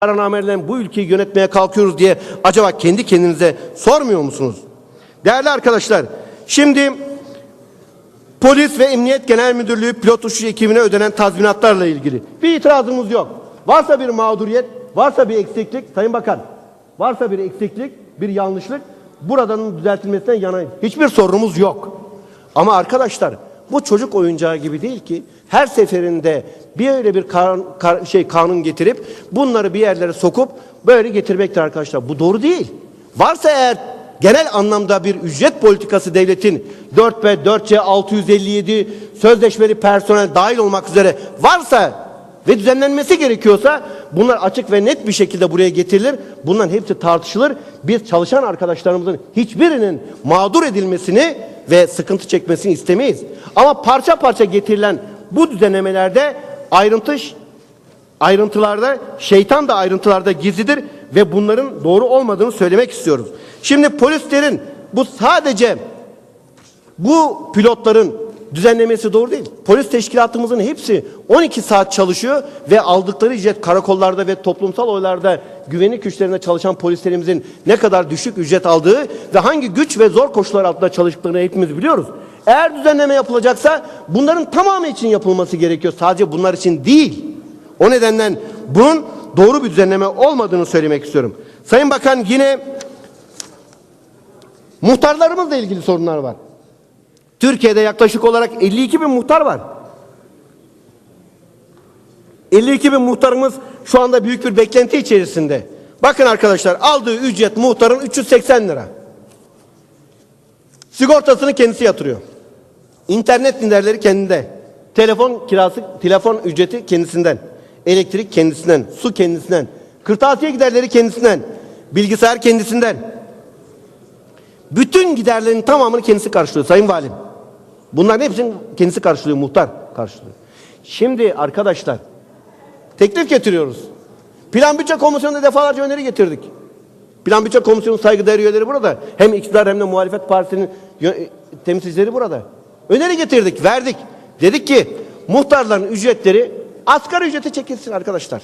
kararnamelerle bu ülkeyi yönetmeye kalkıyoruz diye acaba kendi kendinize sormuyor musunuz? Değerli arkadaşlar, şimdi Polis ve Emniyet Genel Müdürlüğü pilot uçuş ekibine ödenen tazminatlarla ilgili bir itirazımız yok. Varsa bir mağduriyet, varsa bir eksiklik, Sayın Bakan, varsa bir eksiklik, bir yanlışlık buradanın düzeltilmesinden yanayım. Hiçbir sorunumuz yok. Ama arkadaşlar bu çocuk oyuncağı gibi değil ki her seferinde bir öyle bir kan- kar- şey kanun getirip bunları bir yerlere sokup böyle getirmektir arkadaşlar. Bu doğru değil. Varsa eğer genel anlamda bir ücret politikası devletin 4B, 4C, 657 sözleşmeli personel dahil olmak üzere varsa ve düzenlenmesi gerekiyorsa bunlar açık ve net bir şekilde buraya getirilir. Bunların hepsi tartışılır. Biz çalışan arkadaşlarımızın hiçbirinin mağdur edilmesini ve sıkıntı çekmesini istemeyiz. Ama parça parça getirilen bu düzenlemelerde ayrıntı ayrıntılarda şeytan da ayrıntılarda gizlidir ve bunların doğru olmadığını söylemek istiyoruz. Şimdi polislerin bu sadece bu pilotların düzenlemesi doğru değil. Polis teşkilatımızın hepsi 12 saat çalışıyor ve aldıkları ücret karakollarda ve toplumsal oylarda güvenlik güçlerinde çalışan polislerimizin ne kadar düşük ücret aldığı ve hangi güç ve zor koşullar altında çalıştıklarını hepimiz biliyoruz. Eğer düzenleme yapılacaksa bunların tamamı için yapılması gerekiyor. Sadece bunlar için değil. O nedenden bunun doğru bir düzenleme olmadığını söylemek istiyorum. Sayın Bakan yine muhtarlarımızla ilgili sorunlar var. Türkiye'de yaklaşık olarak 52 bin muhtar var. 52 bin muhtarımız şu anda büyük bir beklenti içerisinde. Bakın arkadaşlar aldığı ücret muhtarın 380 lira. Sigortasını kendisi yatırıyor. İnternet giderleri kendinde. Telefon kirası, telefon ücreti kendisinden. Elektrik kendisinden, su kendisinden. Kırtasiye giderleri kendisinden. Bilgisayar kendisinden. Bütün giderlerin tamamını kendisi karşılıyor Sayın Valim. Bunların hepsini kendisi karşılıyor, muhtar karşılıyor. Şimdi arkadaşlar teklif getiriyoruz. Plan Bütçe Komisyonu'nda defalarca öneri getirdik. Plan Bütçe Komisyonu saygıdeğer üyeleri burada. Hem iktidar hem de muhalefet partisinin temsilcileri burada. Öneri getirdik, verdik. Dedik ki muhtarların ücretleri asgari ücrete çekilsin arkadaşlar.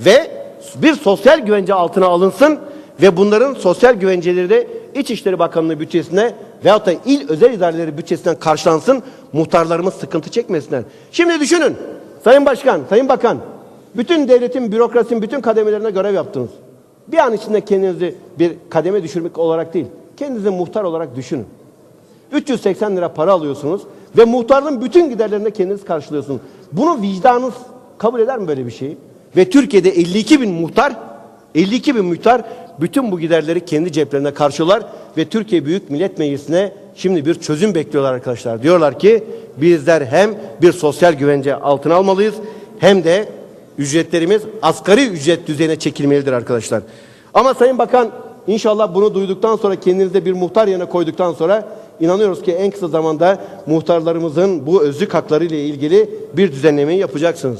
Ve bir sosyal güvence altına alınsın ve bunların sosyal güvenceleri de İçişleri Bakanlığı bütçesine veyahut da il özel idareleri bütçesinden karşılansın. Muhtarlarımız sıkıntı çekmesinler. Şimdi düşünün. Sayın Başkan, Sayın Bakan, bütün devletin, bürokrasinin bütün kademelerine görev yaptınız. Bir an içinde kendinizi bir kademe düşürmek olarak değil, kendinizi muhtar olarak düşünün. 380 lira para alıyorsunuz ve muhtarlığın bütün giderlerini kendiniz karşılıyorsunuz. Bunu vicdanınız kabul eder mi böyle bir şeyi? Ve Türkiye'de 52 bin muhtar, 52 bin muhtar bütün bu giderleri kendi ceplerine karşılar ve Türkiye Büyük Millet Meclisi'ne şimdi bir çözüm bekliyorlar arkadaşlar. Diyorlar ki bizler hem bir sosyal güvence altına almalıyız hem de ücretlerimiz asgari ücret düzeyine çekilmelidir arkadaşlar. Ama Sayın Bakan inşallah bunu duyduktan sonra kendinize bir muhtar yerine koyduktan sonra inanıyoruz ki en kısa zamanda muhtarlarımızın bu özlük hakları ile ilgili bir düzenlemeyi yapacaksınız.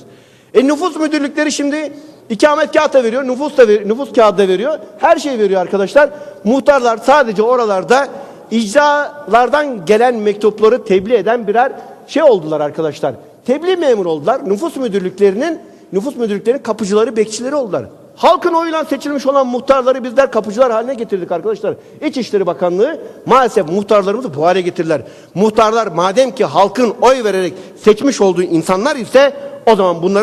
E nüfus müdürlükleri şimdi ikamet kağıt da veriyor, nüfus da ver- nüfus kağıdı da veriyor. Her şey veriyor arkadaşlar. Muhtarlar sadece oralarda icralardan gelen mektupları tebliğ eden birer şey oldular arkadaşlar. Tebliğ memuru oldular. Nüfus müdürlüklerinin nüfus müdürlüklerinin kapıcıları, bekçileri oldular. Halkın oyuyla seçilmiş olan muhtarları bizler kapıcılar haline getirdik arkadaşlar. İçişleri Bakanlığı maalesef muhtarlarımızı bu hale getirdiler. Muhtarlar madem ki halkın oy vererek seçmiş olduğu insanlar ise o zaman bunları